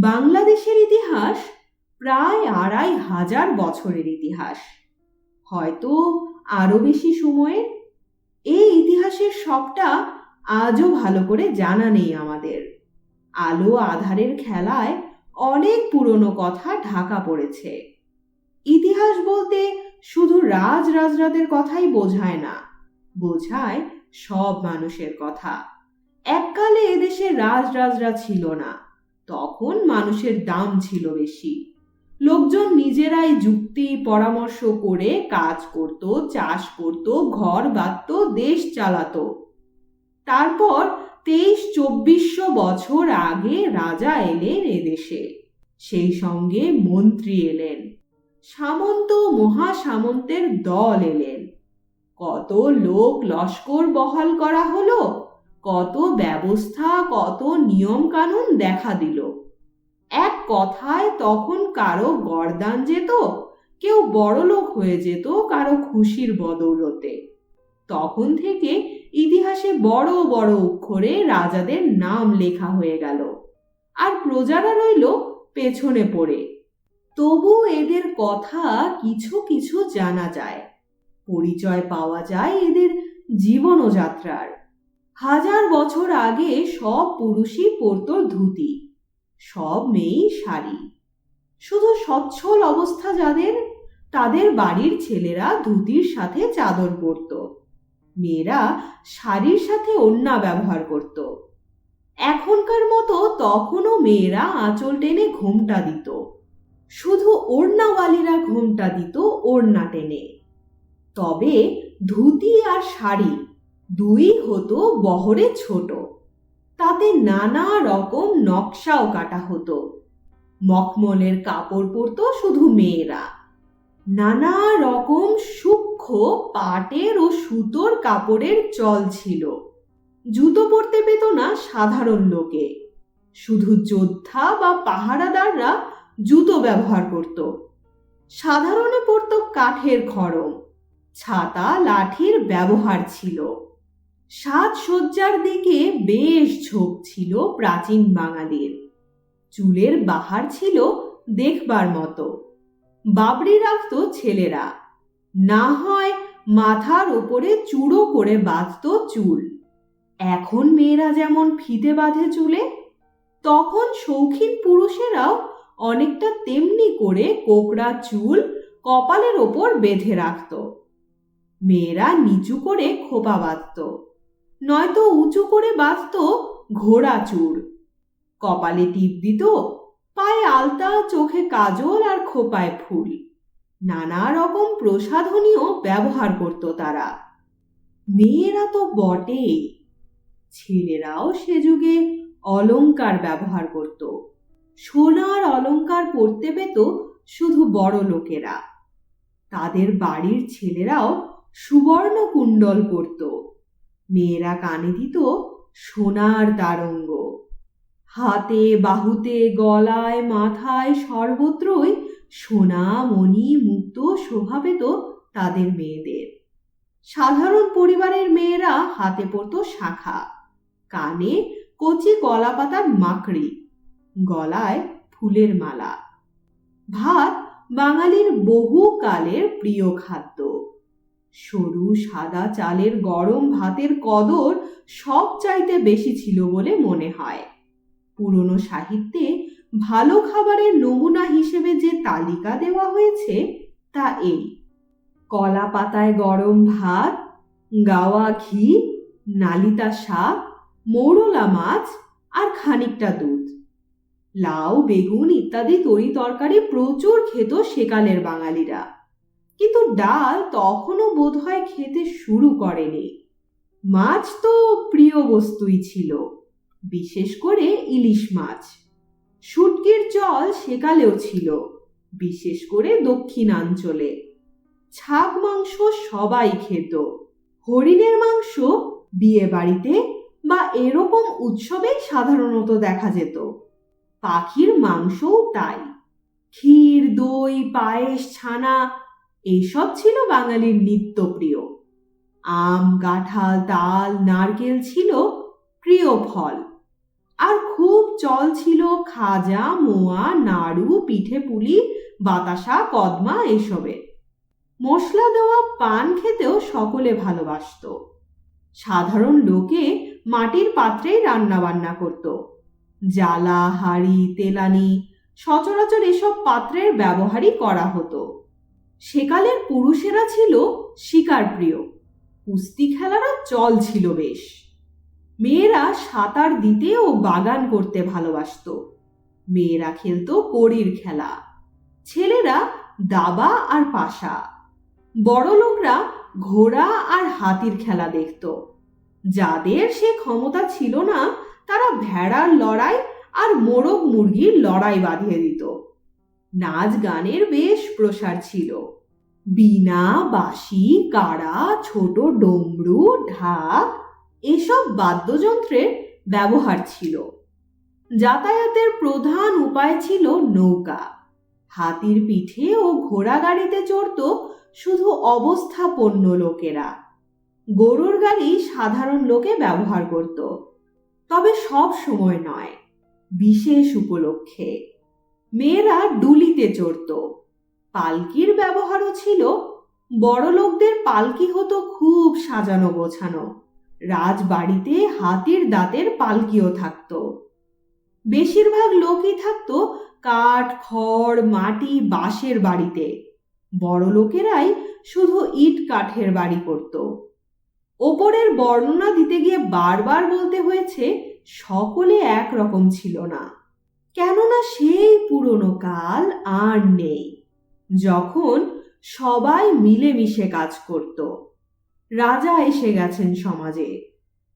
বাংলাদেশের ইতিহাস প্রায় আড়াই হাজার বছরের ইতিহাস। হয়তো আরও বেশি সময়ের এই ইতিহাসের সবটা আজও ভালো করে জানা নেই আমাদের। আলো আধারের খেলায় অনেক পুরনো কথা ঢাকা পড়েছে। ইতিহাস বলতে শুধু রাজ রাজরাদের কথাই বোঝায় না, বোঝায় সব মানুষের কথা। এককালে এদেশে রাজ রাজরা ছিল না। তখন মানুষের দাম ছিল বেশি। লোকজন নিজেরাই যুক্তি, পরামর্শ করে কাজ করত, চাষ করত, ঘর বাঁধত, দেশ চালাতো। তারপর তেইশ চব্বিশশো বছর আগে রাজা এলেন এদেশে। সেই সঙ্গে মন্ত্রী এলেন। সামন্ত, মহাসামন্তের দল এলেন। কত লোক লস্কর বহাল করা হলো? কত ব্যবস্থা, কত নিয়ম কানুন দেখা দিল। এক কথায় তখন কারও গরদান যেত, কেউ বড়লোক হয়ে যেত কারও খুশির বদৌলতে। তখন থেকে ইতিহাসে বড় বড় অক্ষরে রাজাদের নাম লেখা হয়ে গেল আর প্রজারা রইল পেছনে পড়ে। তবু এদের কথা কিছু কিছু জানা যায়। পরিচয় পাওয়া যায় এদের জীবনযাত্রার। হাজার বছর আগে সব পুরুষই পরত ধুতি, সব মেয়েই শাড়ি। শুধু সচ্ছল অবস্থা যাদের, তাদের বাড়ির ছেলেরা ধুতির সাথে চাদর পরত। মেয়েরা শাড়ির সাথে ওড়না ব্যবহার করত। এখনকার মতো তখনও মেয়েরা আঁচল টেনে ঘোমটা দিত। শুধু ওড়নাওয়ালিরা ঘোমটা দিত ওড়না টেনে। তবে ধুতি আর শাড়ি দুই হতো বহরে ছোট। তাতে নানা রকম নকশাও কাটা হতো। মখমলের কাপড় পরতো শুধু মেয়েরা। নানা রকম সূক্ষ্ম পাটের ও সুতোর কাপড়ের চল ছিল। জুতো পরতে পেত না সাধারণ লোকে। শুধু যোদ্ধা বা পাহারাদাররা জুতো ব্যবহার করত। সাধারণে পড়ত কাঠের খড়ম। ছাতা, লাঠির ব্যবহার ছিল। সাজসজ্জার দিকে বেশ ঝোঁক ছিল প্রাচীন বাঙালির। চুলের বাহার ছিল দেখবার মতো। বাবরি রাখত ছেলেরা। না হয় মাথার ওপরে চূড়ো করে বাঁধত চুল। এখন মেয়েরা যেমন ফিতে বাঁধে চুলে, তখন শৌখিন পুরুষেরাও অনেকটা তেমনি করে কোকড়া চুল কপালের ওপর বেঁধে রাখত। মেয়েরা নিচু করে খোপা বাঁধত। নয়তো উঁচু করে বাঁধত ঘোড়া চুর। কপালে টিপ দিত, পায়ে আলতা, চোখে কাজল আর খোপায় ফুল। নানা রকম প্রসাধনীয় ব্যবহার করত তারা। মেয়েরা তো বটে ছেলেরাও সে যুগে অলংকার ব্যবহার করত। সোনার অলংকার পরতে পেত শুধু বড় লোকেরা। তাদের বাড়ির ছেলেরাও সুবর্ণ কুণ্ডল পরত। মেয়েরা কানে দিত সোনার তারঙ্গ হাতে বাহুতে, গলায়, মাথায় সর্বত্রই সোনা মণি মুক্ত পেত তাদের মেয়েদের। সাধারণ পরিবারের মেয়েরা হাতে পরত শাখা, কানে কচি কলা পাতার মাকড়ি, গলায় ফুলের মালা। ভাত বাঙালির বহু কালের প্রিয় খাদ্য। সরু সাদা চালের গরম ভাতের কদর সব চাইতে বেশি ছিল বলে মনে হয়। পুরনো সাহিত্যে ভালো খাবারের নমুনা হিসেবে যে তালিকা দেওয়া হয়েছে, তা এই। কলা পাতায় গরম ভাত, গাওয়া ঘি, নালিতা শাক, মৌরলা মাছ আর খানিকটা দুধ। লাউ, বেগুন ইত্যাদি তরি তরকারি প্রচুর খেত সেকালের বাঙালিরা। কিন্তু ডাল তখনও বোধহয় খেতে শুরু করেনি। মাছ তো প্রিয় বস্তুই ছিল, বিশেষ করে ইলিশ মাছ। শুটকির জল সেকালেও ছিল, বিশেষ করে দক্ষিণাঞ্চলে। ছাগ মাংস সবাই খেত, হরিণের মাংস বিয়ে বাড়িতে বা এরকম উৎসবেই সাধারণত দেখা যেত। পাখির মাংসও তাই। ক্ষীর, দই, পায়েস, ছানা এইসব ছিল বাঙালির নিত্যপ্রিয়। আম, কাঁঠাল, তাল, নারকেল ছিল প্রিয় ফল। আর খুব চল ছিল খাজা, মোয়া, নাড়ু, পিঠে পুলি, বাতাসা, কদমা এসবে। মশলা দেওয়া পান খেতেও সকলে ভালোবাসত। সাধারণ লোকে মাটির পাত্রেই রান্না বান্না করত। জ্বালা, হাড়ি, তেলানি, সচরাচর এসব পাত্রের ব্যবহারই করা হতো। সেকালের পুরুষেরা ছিল শিকারপ্রিয়। কুস্তি খেলারও চল ছিল বেশ। মেয়েরা সাঁতার দিতে ও বাগান করতে ভালোবাসত। মেয়েরা খেলতো কড়ির খেলা। ছেলেরা দাবা আর পাশা। বড় লোকরা ঘোড়া আর হাতির খেলা দেখত। যাদের সে ক্ষমতা ছিল না, তারা ভেড়ার লড়াই আর মোরগ মুরগির লড়াই বাঁধিয়ে দিত। নাচ গানের বেশ প্রসার ছিল। বীণা, বাঁশি, কাড়া, ছোট ডমরু, ঢাক এসব বাদ্যযন্ত্রের ব্যবহার ছিল। যাতায়াতের প্রধান উপায় ছিল নৌকা। হাতির পিঠে ও ঘোড়া গাড়িতে চড়ত শুধু অবস্থাপন্ন লোকেরা। গরুর গাড়ি সাধারণ লোকে ব্যবহার করত। তবে সব সময় নয়, বিশেষ উপলক্ষে। মেয়েরা ডুলিতে চড়ত। পালকির ব্যবহারও ছিল। বড় লোকদের পালকি হতো খুব সাজানো গোছানো। রাজবাড়িতে হাতির দাঁতের পালকিও থাকতো। বেশিরভাগ লোকই থাকতো কাঠ, খড়, মাটি, বাঁশের বাড়িতে। বড় লোকেরাই শুধু ইট কাঠের বাড়ি করত। ওপরের বর্ণনা দিতে গিয়ে বারবার বলতে হয়েছে, সকলে একরকম ছিল না। কেননা সেই পুরনো কাল আর নেই। যখন সবাই মিলেমিশে কাজ করত, রাজা এসে গেছেন সমাজে।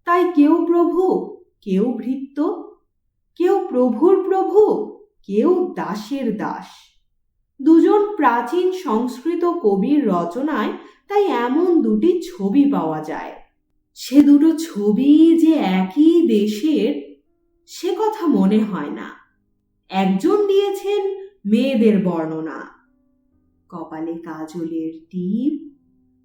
তাই কেউ প্রভু, কেউ ভৃত্য, কেউ প্রভুর প্রভু, কেউ দাসের দাস। দুজন প্রাচীন সংস্কৃত কবির রচনায় তাই এমন দুটি ছবি পাওয়া যায়। সে দুটো ছবি যে একই দেশের, সে কথা মনে হয় না। একজন দিয়েছেন মেয়েদের বর্ণনা। কপালে কাজলের টিপ,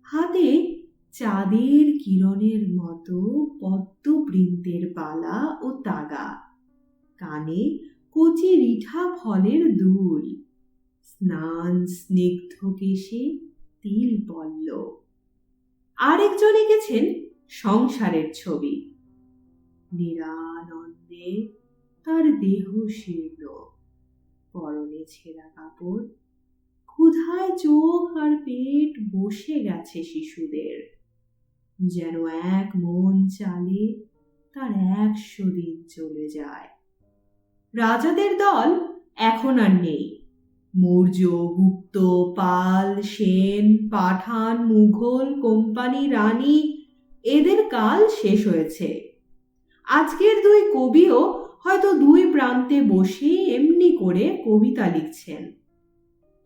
হাতে চাঁদের কিরণের মতো পদ্মবৃন্তের বালা ও তাগা। কানে কচি রিঠা ফলের দুল। স্নান স্নিগ্ধ কেশে তিল পল্ল। আরেকজন এঁকেছেন সংসারের ছবি। নিরানন্দে তার দেহ শীর্ণ। পরনে ছেঁড়া কাপড়, ক্ষুধায় চোখ আর পেট বসে গেছে শিশুদের। যেন এক মন চালে তার একশো দিন চলে যায়। রাজাদের দল এখন আর নেই। মৌর্য, গুপ্ত, পাল, সেন, পাঠান, মুঘল, কোম্পানি, রানী, এদের কাল শেষ হয়েছে। আজকের দুই কবিও হয়তো দুই প্রান্তে বসে এমনি করে কবিতা লিখছেন।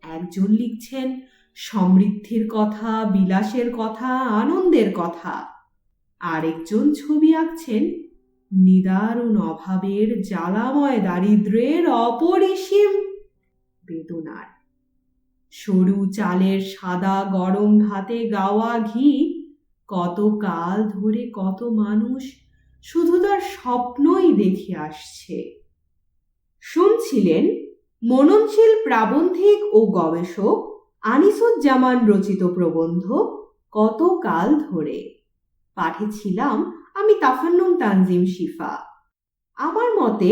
একজন লিখছেন সমৃদ্ধির কথা, বিলাসের কথা, আনন্দের কথা। আরেকজন ছবি আঁকছেন নিদারুণ অভাবের, জ্বালাময় দারিদ্রের অপরিসীম বেদনার। সরু চালের সাদা গরম ভাতে গাওয়া ঘি, কত কাল ধরে কত মানুষ শুধু তার স্বপ্নই দেখে আসছে। শুনছিলেন মননশীল প্রাবন্ধিক ও গবেষক আনিসুজ্জামান রচিত প্রবন্ধ কত কাল ধরে? পাঠে ছিলাম আমি তাফান্নুম তানজিম শিফা। আমার মতে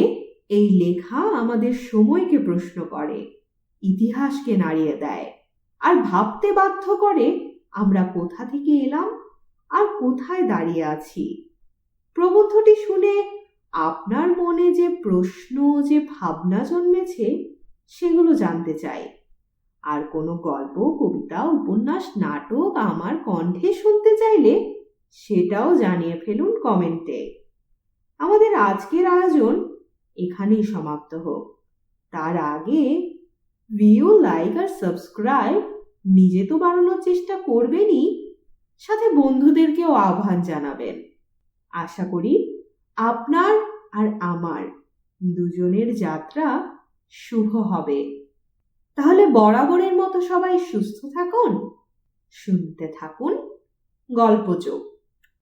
এই লেখা আমাদের সময়কে প্রশ্ন করে, ইতিহাসকে নাড়িয়ে দেয়। আর ভাবতে বাধ্য করে আমরা কোথা থেকে এলাম, আর কোথায় দাঁড়িয়ে আছি? প্রবন্ধটি শুনে আপনার মনে যে প্রশ্ন, যে ভাবনা জন্মেছে, সেগুলো জানতে চাই। আর কোনো গল্প, কবিতা, উপন্যাস, নাটক আমার কণ্ঠে শুনতে চাইলে সেটাও জানিয়ে ফেলুন কমেন্টে। আমাদের আজকের আয়োজন এখানেই সমাপ্ত হোক। তার আগে ভিউ, লাইক আর সাবস্ক্রাইব নিজে তো বাড়ানোর চেষ্টা করবেনই, সাথে বন্ধুদেরকেও আহ্বান জানাবেন। আশা করি আপনার আর আমার দুজনের যাত্রা শুভ হবে। তাহলে বরাবরের মতো সবাই সুস্থ থাকুন, শুনতে থাকুন গল্পযোগ